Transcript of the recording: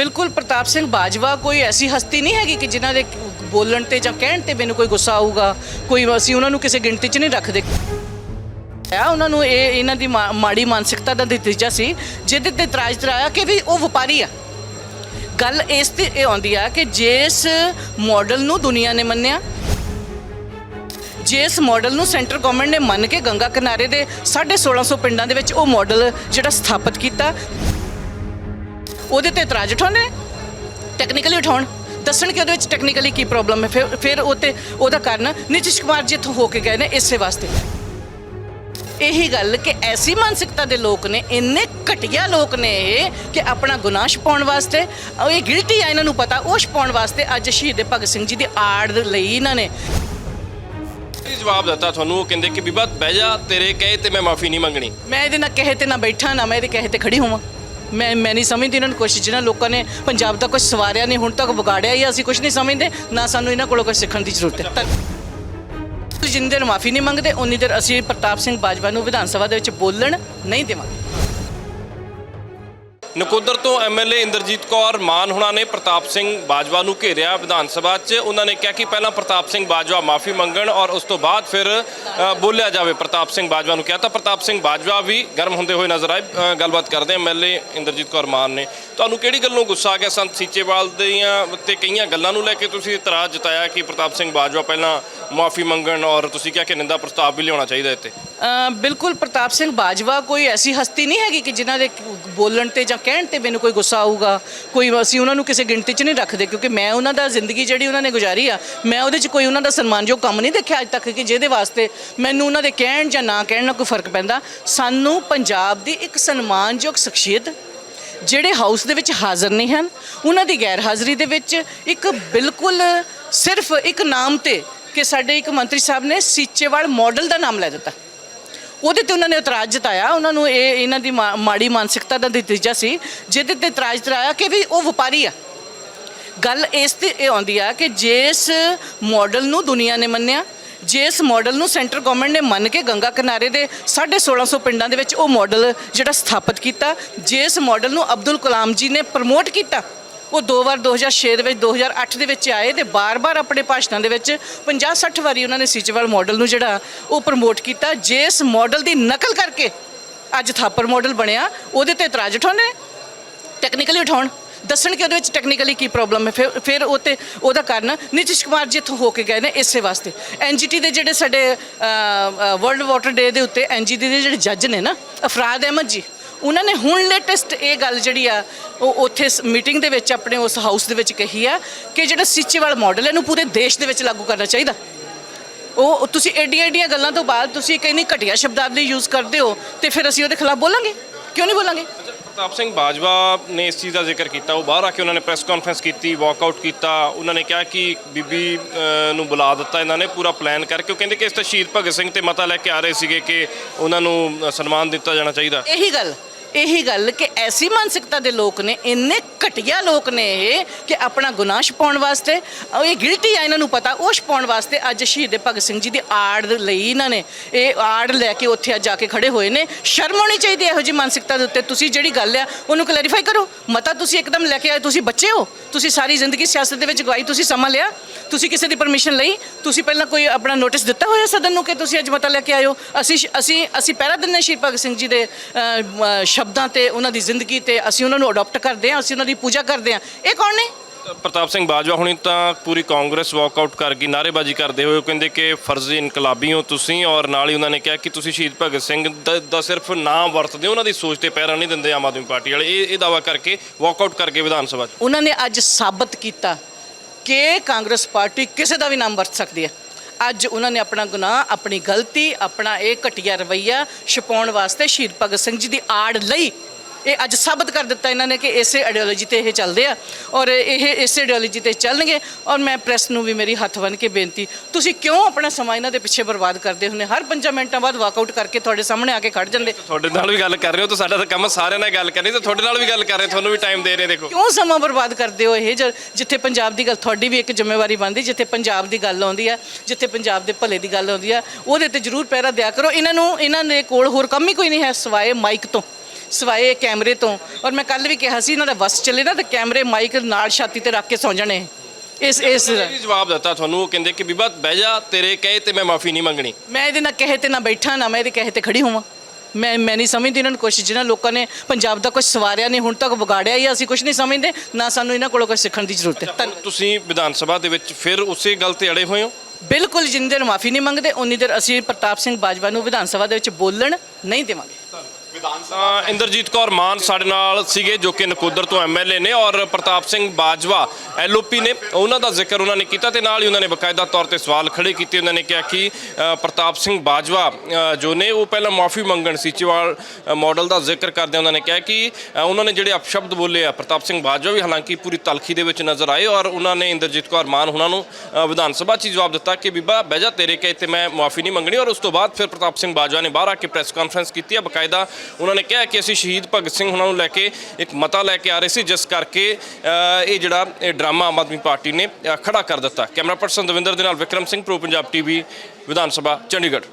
ਬਿਲਕੁਲ ਪ੍ਰਤਾਪ ਸਿੰਘ ਬਾਜਵਾ ਕੋਈ ਐਸੀ ਹਸਤੀ ਨਹੀਂ ਹੈਗੀ ਕਿ ਜਿਨ੍ਹਾਂ ਦੇ ਬੋਲਣ ਤੇ ਜਾਂ ਕਹਿਣ ਤੇ ਮੈਨੂੰ ਕੋਈ ਗੁੱਸਾ ਆਊਗਾ। ਕੋਈ ਅਸੀਂ ਉਹਨਾਂ ਨੂੰ ਕਿਸੇ ਗਿਣਤੀ 'ਚ ਨਹੀਂ ਰੱਖਦੇ। ਆ ਉਹਨਾਂ ਨੂੰ ਇਹ ਇਹਨਾਂ ਦੀ ਮਾ- ਮਾੜੀ ਮਾਨਸਿਕਤਾ ਦਾ ਨਤੀਜਾ ਸੀ, ਜਿਹਦੇ ਤੇ ਇਤਰਾਜ਼ ਤਰਾਇਆ ਕਿ ਵੀ ਉਹ ਵਪਾਰੀ ਆ। ਗੱਲ ਇਸ ਤੇ ਇਹ ਆਉਂਦੀ ਆ ਕਿ ਜਿਸ ਮਾਡਲ ਨੂੰ ਦੁਨੀਆ ਨੇ ਮੰਨਿਆ, ਜਿਸ ਮਾਡਲ ਨੂੰ ਸੈਂਟਰ ਗਵਰਨਮੈਂਟ ਨੇ ਮੰਨ ਕੇ ਗੰਗਾ ਕਿਨਾਰੇ ਦੇ 1650 ਪਿੰਡਾਂ ਦੇ ਵਿੱਚ ਉਹ ਮਾਡਲ ਜਿਹੜਾ ਸਥਾਪਿਤ ਕੀਤਾ ਉਹਦੇ ਤੇ ਇਤਰਾਜ਼ ਉਠਾਉਣੇ ਟੈਕਨੀਕਲੀ ਉਠਾਉਣ। ਦੱਸਣ ਕਿ ਉਹਦੇ ਵਿੱਚ ਟੈਕਨੀਕਲੀ ਕੀ ਪ੍ਰੋਬਲਮ ਹੈ? ਫਿਰ ਫਿਰ ਉਹ ਤੇ ਉਹਦਾ ਕਾਰਨ ਨਿਤਿਸ਼ ਕੁਮਾਰ ਜੀ ਇੱਥੋਂ ਹੋ ਕੇ ਗਏ ਨੇ ਇਸੇ ਵਾਸਤੇ। ਇਹੀ ਗੱਲ ਕਿ ਐਸੀ ਮਾਨਸਿਕਤਾ ਦੇ ਲੋਕ ਨੇ ਇੰਨੇ ਘਟੀਆ ਲੋਕ ਨੇ ਇਹ ਕਿ ਆਪਣਾ ਗੁਨਾਹ ਛਪਾਉਣ ਵਾਸਤੇ ਉਹ ਇਹ ਗਿਲਟੀ ਆ ਇਹਨਾਂ ਨੂੰ ਪਤਾ ਉਹ ਛਪਾਉਣ ਵਾਸਤੇ ਅੱਜ ਸ਼ਹੀਦ ਭਗਤ ਸਿੰਘ ਜੀ ਦੀ ਆੜ ਲਈ ਇਹਨਾਂ ਨੇ। ਕੀ ਜਵਾਬ ਦਿੱਤਾ ਤੁਹਾਨੂੰ? ਉਹ ਕਹਿੰਦੇ ਕਿ ਬੀਬਾ ਬਹਿ ਜਾ ਤੇਰੇ ਕਹੇ ਤੇ ਮੈਂ ਮਾਫੀ ਨਹੀਂ ਮੰਗਣੀ। ਮੈਂ ਇਹਦੇ ਨਾਲ ਕਹੇ ਤੇ ਨਾ ਬੈਠਾ ਨਾ ਮੈਂ ਇਹਦੇ ਕਹੇ ਤੇ ਖੜੀ ਹੋਵਾਂ। ਮੈਂ ਮੈਂ ਨਹੀਂ ਸਮਝਦੀ ਇਹਨਾਂ ਨੂੰ ਕੁਛ ਜਿਹਨਾਂ ਲੋਕਾਂ ਨੇ ਪੰਜਾਬ ਦਾ ਕੁਝ ਸਵਾਰਿਆ ਨਹੀਂ ਹੁਣ ਤੱਕ ਵਿਗਾੜਿਆ ਹੀ ਅਸੀਂ ਕੁਝ ਨਹੀਂ ਸਮਝਦੇ ਨਾ ਸਾਨੂੰ ਇਹਨਾਂ ਕੋਲੋਂ ਕੁਝ ਸਿੱਖਣ ਦੀ ਜ਼ਰੂਰਤ ਹੈ। ਧੰਨ- ਜਿੰਨੀ ਦੇਰ ਮਾਫੀ ਨਹੀਂ ਮੰਗਦੇ ਉਨੀ ਦੇਰ ਅਸੀਂ ਪ੍ਰਤਾਪ ਸਿੰਘ ਬਾਜਵਾ ਨੂੰ ਵਿਧਾਨ ਸਭਾ ਦੇ ਵਿੱਚ ਬੋਲਣ ਨਹੀਂ ਦੇਵਾਂਗੇ। ਨਕੋਦਰ ਤੋਂ ਐਮਐਲਏ ਇੰਦਰਜੀਤ ਕੌਰ, ਮਾਨ ਹੁਣਾਂ ਨੇ ਪ੍ਰਤਾਪ ਸਿੰਘ ਬਾਜਵਾ ਨੂੰ ਘੇਰਿਆ ਵਿਧਾਨ ਸਭਾ 'ਚ। ਉਹਨਾਂ ਨੇ ਕਿਹਾ ਕਿ ਪਹਿਲਾਂ ਪ੍ਰਤਾਪ ਸਿੰਘ ਬਾਜਵਾ ਮਾਫੀ ਮੰਗਣ ਔਰ ਉਸ ਤੋਂ ਬਾਅਦ ਫਿਰ ਬੋਲਿਆ ਜਾਵੇ ਪ੍ਰਤਾਪ ਸਿੰਘ ਬਾਜਵਾ ਨੂੰ। ਕਿਹਾ ਤਾਂ ਪ੍ਰਤਾਪ ਸਿੰਘ ਬਾਜਵਾ ਵੀ ਗਰਮ ਹੁੰਦੇ ਹੋਏ ਨਜ਼ਰ ਆਏ। ਗੱਲਬਾਤ ਕਰਦੇ ਐਮਐਲਏ ਇੰਦਰਜੀਤ ਕੌਰ, ਮਾਨ ਨੇ। ਤੁਹਾਨੂੰ ਕਿਹੜੀ ਗੱਲੋਂ ਗੁੱਸਾ ਆ ਗਿਆ ਸੰਤ ਸੀਚੇਵਾਲ ਦੀਆਂ ਤੇ ਕਈਆਂ ਗੱਲਾਂ ਨੂੰ ਲੈ ਕੇ? ਤੁਸੀਂ ਇਤਰਾਜ਼ ਜਤਾਇਆ ਕਿ ਪ੍ਰਤਾਪ ਸਿੰਘ ਬਾਜਵਾ ਪਹਿਲਾਂ ਮਾਫੀ ਮੰਗਣ ਔਰ ਤੁਸੀਂ ਕਿਹਾ ਕਿ ਨਿੰਦਾ ਪ੍ਰਸਤਾਵ ਵੀ ਲਿਆਉਣਾ ਚਾਹੀਦਾ ਇੱਥੇ। ਬਿਲਕੁਲ ਪ੍ਰਤਾਪ ਸਿੰਘ ਬਾਜਵਾ ਕੋਈ ਐਸੀ ਹਸਤੀ ਨਹੀਂ ਹੈਗੀ ਕਿ ਜਿਨ੍ਹਾਂ ਦੇ ਬੋਲਣ ਤੇ ਜਾਂ ਕਹਿਣ ਤੇ ਮੈਨੂੰ ਕੋਈ ਗੁੱਸਾ ਆਊਗਾ, ਕੋਈ ਅਸੀਂ ਉਹਨਾਂ ਨੂੰ ਕਿਸੇ ਗਿਣਤੀ 'ਚ ਨਹੀਂ ਰੱਖਦੇ, ਕਿਉਂਕਿ ਮੈਂ ਉਹਨਾਂ ਦਾ ਜ਼ਿੰਦਗੀ ਜਿਹੜੀ ਉਹਨਾਂ ਨੇ ਗੁਜ਼ਾਰੀ ਆ, ਮੈਂ ਉਹਦੇ 'ਚ ਕੋਈ ਉਹਨਾਂ ਦਾ ਸਨਮਾਨਯੋਗ ਕੰਮ ਨਹੀਂ ਦੇਖਿਆ ਅੱਜ ਤੱਕ ਕਿ ਜਿਹਦੇ ਵਾਸਤੇ ਮੈਨੂੰ ਉਹਨਾਂ ਦੇ ਕਹਿਣ ਜਾਂ ਨਾ ਕਹਿਣ ਨਾਲ ਕੋਈ ਫ਼ਰਕ ਪੈਂਦਾ। ਸਾਨੂੰ ਪੰਜਾਬ ਦੀ ਇੱਕ ਸਨਮਾਨਯੋਗ ਸ਼ਖਸੀਅਤ ਜਿਹੜੇ ਹਾਊਸ ਦੇ ਵਿੱਚ ਹਾਜ਼ਰ ਨਹੀਂ ਹਨ, ਉਹਨਾਂ ਦੀ ਗੈਰ ਹਾਜ਼ਰੀ ਦੇ ਵਿੱਚ ਇੱਕ ਬਿਲਕੁਲ ਸਿਰਫ ਇੱਕ ਨਾਮ ਤੇ ਕਿ ਸਾਡੇ ਇੱਕ ਮੰਤਰੀ ਸਾਹਿਬ ਨੇ ਸੀਚੇਵਾਲ ਮਾਡਲ ਦਾ ਨਾਮ ਲੈ ਦਿੱਤਾ। ਉਹਦੇ ਤੇ ਉਹਨਾਂ ਨੇ ਇਤਰਾਜ਼ ਜਤਾਇਆ। ਉਹਨਾਂ ਨੂੰ ਇਹ ਇਹਨਾਂ ਦੀ ਮਾ- ਮਾੜੀ ਮਾਨਸਿਕਤਾ ਦਾ ਨਤੀਜਾ ਸੀ, ਜਿਹਦੇ ਤੇ ਇਤਰਾਜ਼ ਜਤਾਇਆ ਕਿ ਵੀ ਉਹ ਵਪਾਰੀ ਆ। ਗੱਲ ਇਸ ਤੇ ਇਹ ਆਉਂਦੀ ਆ ਕਿ ਜਿਸ ਮਾਡਲ ਨੂੰ ਦੁਨੀਆ ਨੇ ਮੰਨਿਆ, ਜਿਸ ਮਾਡਲ ਨੂੰ ਸੈਂਟਰ ਗਵਰਨਮੈਂਟ ਨੇ ਮੰਨ ਕੇ ਗੰਗਾ ਕਿਨਾਰੇ ਦੇ 1650 ਪਿੰਡਾਂ ਦੇ ਵਿੱਚ ਉਹ ਮਾਡਲ ਜਿਹੜਾ ਸਥਾਪਿਤ ਕੀਤਾ, ਜਿਸ ਮਾਡਲ ਨੂੰ ਅਬਦੁਲ ਕਲਾਮ ਜੀ ਨੇ ਪ੍ਰਮੋਟ ਕੀਤਾ। ਉਹ ਦੋ ਵਾਰ 2006 ਦੇ ਵਿੱਚ 2008 ਦੇ ਵਿੱਚ ਆਏ ਤੇ ਬਾਰ-ਬਾਰ ਆਪਣੇ ਭਾਸ਼ਣਾਂ ਦੇ ਵਿੱਚ 50-60 ਵਾਰੀ ਉਹਨਾਂ ਨੇ ਸੀਚੇਵਾਲ ਮਾਡਲ ਨੂੰ ਜਿਹੜਾ ਉਹ ਪ੍ਰਮੋਟ ਕੀਤਾ। ਜਿਸ ਮਾਡਲ ਦੀ ਨਕਲ ਕਰਕੇ ਅੱਜ ਥਾਪਰ ਮਾਡਲ ਬਣਿਆ, ਉਹਦੇ ਤੇ ਇਤਰਾਜ਼ ਉਠਾਉਣੇ ਟੈਕਨੀਕਲੀ ਉਠਾਉਣ। ਦੱਸਣ ਕਿ ਉਹਦੇ ਵਿੱਚ ਟੈਕਨੀਕਲੀ ਕੀ ਪ੍ਰੋਬਲਮ ਹੈ, ਫਿਰ ਫਿਰ ਉਹ ਤੇ ਉਹਦਾ ਕਾਰਨ ਨਿਤਿਸ਼ ਕੁਮਾਰ ਜੀ ਇੱਥੋਂ ਹੋ ਕੇ ਗਏ ਨੇ ਇਸੇ ਵਾਸਤੇ। ਐਨਜੀਟੀ ਦੇ ਜਿਹੜੇ ਸਾਡੇ ਵਰਲਡ ਵਾਟਰ ਡੇ ਦੇ ਉੱਤੇ ਐਨਜੀਟੀ ਦੇ ਜਿਹੜੇ ਜੱਜ ਨੇ ਨਾ, ਅਫਰਾਦ ਅਹਿਮਦ ਜੀ ਉਹਨਾਂ ਨੇ ਹੁਣ ਲੇਟੈਸਟ ਇਹ ਗੱਲ ਜਿਹੜੀ ਆ ਉਹ ਉੱਥੇ ਮੀਟਿੰਗ ਦੇ ਵਿੱਚ ਆਪਣੇ ਉਸ ਹਾਊਸ ਦੇ ਵਿੱਚ ਕਹੀ ਆ ਕਿ ਜਿਹੜਾ ਸੀਚੇਵਾਲ ਮਾਡਲ ਇਹਨੂੰ ਪੂਰੇ ਦੇਸ਼ ਦੇ ਵਿੱਚ ਲਾਗੂ ਕਰਨਾ ਚਾਹੀਦਾ। ਉਹ ਤੁਸੀਂ ਏਡੀਆਂ ਏਡੀਆਂ ਗੱਲਾਂ ਤੋਂ ਬਾਅਦ ਤੁਸੀਂ ਇੱਕ ਇੰਨੀ ਘਟੀਆ ਸ਼ਬਦਾਵਲੀ ਯੂਜ਼ ਕਰਦੇ ਹੋ ਤੇ ਫਿਰ ਅਸੀਂ ਉਹਦੇ ਖਿਲਾਫ ਬੋਲਾਂਗੇ? ਕਿਉਂ ਨਹੀਂ ਬੋਲਾਂਗੇ? ਪ੍ਰਤਾਪ ਸਿੰਘ ਬਾਜਵਾ ਨੇ ਇਸ ਚੀਜ਼ ਦਾ ਜ਼ਿਕਰ ਕੀਤਾ ਉਹ ਬਾਹਰ ਆ ਕੇ ਉਹਨਾਂ ਨੇ ਪ੍ਰੈਸ ਕਾਨਫਰੰਸ ਕੀਤੀ ਵਾਕਆਊਟ ਕੀਤਾ ਉਹਨਾਂ ਨੇ ਕਿਹਾ ਕਿ ਬੀਬੀ ਨੂੰ ਬੁਲਾ ਦਿੱਤਾ ਇਹਨਾਂ ਨੇ ਪੂਰਾ ਪਲਾਨ ਕਰਕੇ ਉਹ ਕਹਿੰਦੇ ਕਿ ਇਸ ਤਾਂ ਸ਼ਹੀਦ ਭਗਤ ਸਿੰਘ ਤੇ ਮਤਾ ਲੈ ਕੇ ਆ ਰਹੇ ਸੀਗੇ ਕਿ ਉਹਨਾਂ ਨੂੰ ਸਨਮਾਨ ਦਿੱਤਾ ਜਾਣਾ ਚਾਹੀਦਾ। ਇਹੀ ਗੱਲ। ਇਹੀ ਗੱਲ ਕਿ ਐਸੀ ਮਾਨਸਿਕਤਾ ਦੇ ਲੋਕ ਨੇ, ਇੰਨੇ ਘਟੀਆ ਲੋਕ ਨੇ ਇਹ ਕਿ ਆਪਣਾ ਗੁਨਾਹ ਛਪਾਉਣ ਵਾਸਤੇ, ਉਹ ਇਹ ਗਿਲਟੀ ਆ, ਇਹਨਾਂ ਨੂੰ ਪਤਾ, ਉਹ ਛਪਾਉਣ ਵਾਸਤੇ ਅੱਜ ਸ਼ਹੀਦ ਭਗਤ ਸਿੰਘ ਜੀ ਦੀ ਆੜ ਲਈ ਇਹਨਾਂ ਨੇ। ਇਹ ਆੜ ਲੈ ਕੇ ਉੱਥੇ ਅੱਜ ਜਾ ਕੇ ਖੜੇ ਹੋਏ ਨੇ। ਸ਼ਰਮ ਹੋਣੀ ਚਾਹੀਦੀ ਹੈ ਇਹੋ ਜੀ ਮਾਨਸਿਕਤਾ ਦੇ ਉੱਤੇ। ਤੁਸੀਂ ਜਿਹੜੀ ਗੱਲ ਆ, ਉਹਨੂੰ ਕਲੈਰੀਫਾਈ ਕਰੋ। ਮਤਾ ਤੁਸੀਂ ਇੱਕਦਮ ਲੈ ਕੇ ਆਏ, ਤੁਸੀਂ ਬੱਚੇ ਹੋ। ਤੁਸੀਂ ਸਾਰੀ ਜ਼ਿੰਦਗੀ ਸਿਆਸਤ ਦੇ ਵਿੱਚ ਗਵਾਈ, ਤੁਸੀਂ ਸਮਾਂ ਲਿਆ। ਤੁਸੀਂ ਕਿਸੇ ਦੀ ਪਰਮਿਸ਼ਨ ਲਈ ਤੁਸੀਂ ਪਹਿਲਾਂ ਕੋਈ ਆਪਣਾ ਨੋਟਿਸ ਦਿੱਤਾ ਹੋਇਆ ਸਦਨ ਨੂੰ ਕਿ ਤੁਸੀਂ ਅੱਜ ਮਤਾ ਲੈ ਕੇ ਆਇਓ ਅਸੀਂ ਅਸੀਂ ਅਸੀਂ ਪਹਿਰਾ ਦਿੰਦੇ ਸ਼ਹੀਦ ਭਗਤ ਸਿੰਘ ਜੀ ਦੇ ਸ਼ਬਦਾਂ ਤੇ ਉਹਨਾਂ ਦੀ ਜ਼ਿੰਦਗੀ ਤੇ ਅਸੀਂ ਉਹਨਾਂ ਨੂੰ ਅਡਾਪਟ ਕਰਦੇ ਹਾਂ ਅਸੀਂ ਉਹਨਾਂ ਦੀ ਪੂਜਾ ਕਰਦੇ ਹਾਂ। ਇਹ ਕੌਣ ਨੇ? ਪ੍ਰਤਾਪ ਸਿੰਘ ਬਾਜਵਾ ਹੁਣੀ ਤਾਂ ਪੂਰੀ ਕਾਂਗਰਸ ਵਾਕਆਊਟ ਕਰ ਗਈ ਨਾਅਰੇਬਾਜ਼ੀ ਕਰਦੇ ਹੋਏ ਉਹ ਕਹਿੰਦੇ ਕਿ ਫਰਜ਼ੀ ਇਨਕਲਾਬੀ ਹੋ ਤੁਸੀਂ ਔਰ ਨਾਲ ਹੀ ਉਹਨਾਂ ਨੇ ਕਿਹਾ ਕਿ ਤੁਸੀਂ ਸ਼ਹੀਦ ਭਗਤ ਸਿੰਘ ਦਾ- ਦਾ ਸਿਰਫ ਨਾਮ ਵਰਤਦੇ ਹੋ ਉਹਨਾਂ ਦੀ ਸੋਚ ਤੇ ਪੈਰਾਂ ਨਹੀਂ ਦਿੰਦੇ ਆਮ ਆਦਮੀ ਪਾਰਟੀ ਵਾਲੇ। ਇਹ ਇਹ ਦਾਵਾ ਕਰਕੇ ਵਾਕਆਊਟ ਕਰਕੇ ਵਿਧਾਨ ਸਭਾ 'ਚ। ਉਹਨਾਂ ਨੇ ਅੱਜ ਸਾਬਤ ਕੀਤਾ ਕਿ ਕਾਂਗਰਸ ਪਾਰਟੀ ਕਿਸੇ ਦਾ ਵੀ ਨਾਮ ਵਰਤ ਸਕਦੀ ਹੈ। ਅੱਜ ਉਹਨਾਂ ਨੇ ਆਪਣਾ ਗੁਨਾਹ, ਆਪਣੀ ਗਲਤੀ, ਆਪਣਾ ਇਹ ਘਟੀਆ ਰਵਈਆ ਛਪਾਉਣ ਵਾਸਤੇ ਸ਼ਹੀਦ ਭਗਤ ਸਿੰਘ ਜੀ ਦੀ ਆੜ ਲਈ ਇਹ ਅੱਜ ਸਾਬਤ ਕਰ ਦਿੱਤਾ ਇਹਨਾਂ ਨੇ ਕਿ ਇਸੇ ਆਈਡੀਓਲੋਜੀ ਤੇ ਇਹ ਚੱਲਦੇ ਆ ਔਰ ਇਹ ਇਸੇ ਆਈਡੀਓਲੋਜੀ ਤੇ ਚੱਲਣਗੇ ਔਰ ਮੈਂ ਪ੍ਰੈਸ ਨੂੰ ਵੀ ਮੇਰੀ ਹੱਥ ਬੰਨ੍ਹ ਕੇ ਬੇਨਤੀ ਤੁਸੀਂ ਕਿਉਂ ਆਪਣਾ ਸਮਾਂ ਇਹਨਾਂ ਦੇ ਪਿੱਛੇ ਬਰਬਾਦ ਕਰਦੇ ਹੁੰਦੇ? ਹਰ 5 ਮਿੰਟਾਂ ਬਾਅਦ ਵਾਕਆਊਟ ਕਰਕੇ ਤੁਹਾਡੇ ਸਾਹਮਣੇ ਆ ਕੇ ਖੜ ਜਾਂਦੇ। ਤੁਹਾਡੇ ਨਾਲ ਵੀ ਗੱਲ ਕਰ ਰਹੇ ਹੋ ਤਾਂ ਸਾਡਾ ਤਾਂ ਕੰਮ ਸਾਰਿਆਂ ਨਾਲ ਗੱਲ ਕਰਨੀ ਤੇ ਤੁਹਾਡੇ ਨਾਲ ਵੀ ਗੱਲ ਕਰ ਰਹੇ ਤੁਹਾਨੂੰ ਵੀ ਟਾਈਮ ਦੇ ਰਹੇ ਦੇਖੋ। ਕਿਉਂ ਸਮਾਂ ਬਰਬਾਦ ਕਰਦੇ ਹੋ ਇਹ? ਜਿੱਥੇ ਪੰਜਾਬ ਦੀ ਗੱਲ ਤੁਹਾਡੀ ਵੀ ਇੱਕ ਜ਼ਿੰਮੇਵਾਰੀ ਬਣਦੀ ਜਿੱਥੇ ਪੰਜਾਬ ਦੀ ਗੱਲ ਆਉਂਦੀ ਆ ਜਿੱਥੇ ਪੰਜਾਬ ਦੇ ਭਲੇ ਦੀ ਗੱਲ ਆਉਂਦੀ ਆ ਉਹਦੇ ਤੇ ਜ਼ਰੂਰ ਪਹਿਰਾ ਦਿਆ ਕਰੋ। ਇਹਨਾਂ ਨੂੰ ਇਹਨਾਂ ਦੇ ਕੋਲ ਹੋਰ ਕੰਮ ਹੀ ਕੋਈ ਨਹੀਂ ਹੈ ਸਿਵਾਏ ਮਾਈਕ ਤੋਂ। ਸਵਾਏ ਕੈਮਰੇ ਤੋਂ। ਔਰ ਮੈਂ ਕੱਲ ਵੀ ਕਿਹਾ ਸੀ ਇਹਨਾਂ ਦਾ ਵਸ ਚੱਲੇ ਨਾ ਤਾਂ ਕੈਮਰੇ ਮਾਈਕ ਨਾਲ ਛਾਤੀ ਤੇ ਰੱਖ ਕੇ ਸੌ ਜਾਣੇ। ਇਸ ਇਸ ਜਵਾਬ ਦਿੱਤਾ ਤੁਹਾਨੂੰ ਉਹ ਕਹਿੰਦੇ ਕਿ ਬੀਬਾ ਬਹਿ ਜਾ ਤੇਰੇ ਕਹੇ ਤੇ ਮੈਂ ਮਾਫੀ ਨਹੀਂ ਮੰਗਣੀ। ਮੈਂ ਇਹਦੇ ਨਾਲ ਕਹੇ ਤੇ ਨਾ ਬੈਠਾ ਨਾ ਮੈਂ ਇਹਦੇ ਕਹੇ ਤੇ ਖੜੀ ਹੋਵਾਂ। ਮੈਂ ਮੈਂ ਨਹੀਂ ਸਮਝਦੀ ਇਹਨਾਂ ਨੂੰ ਕੁਛ ਜਿਹਨਾਂ ਲੋਕਾਂ ਨੇ ਪੰਜਾਬ ਦਾ ਕੁਝ ਸਵਾਰਿਆ ਨਹੀਂ ਹੁਣ ਤੱਕ ਵਿਗਾੜਿਆ ਹੀ ਅਸੀਂ ਕੁਝ ਨਹੀਂ ਸਮਝਦੇ ਨਾ ਸਾਨੂੰ ਇਹਨਾਂ ਕੋਲੋਂ ਕੁਝ ਸਿੱਖਣ ਦੀ ਜ਼ਰੂਰਤ ਹੈ। ਧੰਨ- ਤੁਸੀਂ ਵਿਧਾਨ ਸਭਾ ਦੇ ਵਿੱਚ ਫਿਰ ਉਸੇ ਗੱਲ ਤੇ ਅੜੇ ਹੋਏ ਹੋ? ਬਿਲਕੁਲ ਜਿੰਨੀ ਦੇਰ ਮਾਫੀ ਨਹੀਂ ਮੰਗਦੇ ਉਨੀ ਦੇਰ ਅਸੀਂ ਪ੍ਰਤਾਪ ਸਿੰਘ ਬਾਜਵਾ ਨੂੰ ਵਿਧਾਨ ਸਭਾ ਦੇ ਵਿੱਚ ਬੋਲਣ ਨਹੀਂ ਦੇਵਾਂਗੇ। ਤਾਂ ਇੰਦਰਜੀਤ ਕੌਰ ਮਾਨ ਸਾਡੇ ਨਾਲ ਸੀਗੇ ਜੋ ਕਿ ਨਕੋਦਰ ਤੋਂ ਐਮਐਲਏ ਨੇ ਔਰ ਪ੍ਰਤਾਪ ਸਿੰਘ ਬਾਜਵਾ ਐਲਓਪੀ ਨੇ। ਉਹਨਾਂ ਦਾ ਜ਼ਿਕਰ ਉਹਨਾਂ ਨੇ ਕੀਤਾ ਤੇ ਨਾਲ ਹੀ ਉਹਨਾਂ ਨੇ ਬਕਾਇਦਾ ਤੌਰ ਤੇ ਸਵਾਲ ਖੜੇ ਕੀਤੇ। ਉਹਨਾਂ ਨੇ ਕਿਹਾ ਕਿ ਪ੍ਰਤਾਪ ਸਿੰਘ ਬਾਜਵਾ ਜੋ ਨੇ ਉਹ ਪਹਿਲਾਂ ਮਾਫੀ ਮੰਗਣ ਸੀਚੇਵਾਲ ਅ, ਮਾਡਲ ਦਾ ਜ਼ਿਕਰ ਕਰਦੇ ਉਹਨਾਂ ਨੇ ਕਿਹਾ ਕਿ ਉਹਨਾਂ ਨੇ ਜਿਹੜੇ ਅਪਸ਼ਬਦ ਬੋਲੇ ਆ ਪ੍ਰਤਾਪ ਸਿੰਘ ਬਾਜਵਾ ਵੀ ਹਾਲਾਂਕਿ ਪੂਰੀ ਤਲਖੀ ਦੇ ਵਿੱਚ ਨਜ਼ਰ ਆਏ ਔਰ ਉਹਨਾਂ ਨੇ ਇੰਦਰਜੀਤ ਕੌਰ ਮਾਨ ਉਹਨਾਂ ਨੂੰ ਵਿਧਾਨ ਸਭਾ 'ਚ ਹੀ ਜਵਾਬ ਦਿੱਤਾ ਕਿ ਬੀਬਾ ਬਹਿ ਜਾ ਤੇਰੇ ਕਹੇ ਤੇ ਮੈਂ ਮਾਫੀ ਨਹੀਂ ਮੰਗਣੀ। ਔਰ ਉਸ ਤੋਂ ਬਾਅਦ ਫਿਰ ਪ੍ਰਤਾਪ ਸਿੰਘ ਬਾਜਵਾ ਨੇ ਬਾਹਰ ਆ ਕੇ ਪ੍ਰੈਸ ਕਾਨਫਰੰਸ ਕੀਤੀ ਹੈ ਬਕਾਇਦਾ ਉਹਨਾਂ ਨੇ ਕਿਹਾ ਕਿ ਅਸੀਂ ਸ਼ਹੀਦ ਭਗਤ ਸਿੰਘ ਉਹਨਾਂ ਨੂੰ ਲੈ ਕੇ ਇੱਕ ਮਤਾ ਲੈ ਕੇ ਆ ਰਹੇ ਸੀ ਜਿਸ ਕਰਕੇ ਇਹ ਜਿਹੜਾ ਇਹ ਡਰਾਮਾ ਆਮ ਆਦਮੀ ਪਾਰਟੀ ਨੇ ਅ, ਖੜਾ ਕਰ ਦਿੱਤਾ। ਕੈਮਰਾ ਪਰਸਨ ਦਵਿੰਦਰ ਦੇ ਨਾਲ ਵਿਕਰਮ ਸਿੰਘ ਪ੍ਰੋ ਪੰਜਾਬ ਟੀਵੀ ਵਿਧਾਨ ਸਭਾ ਚੰਡੀਗੜ੍ਹ।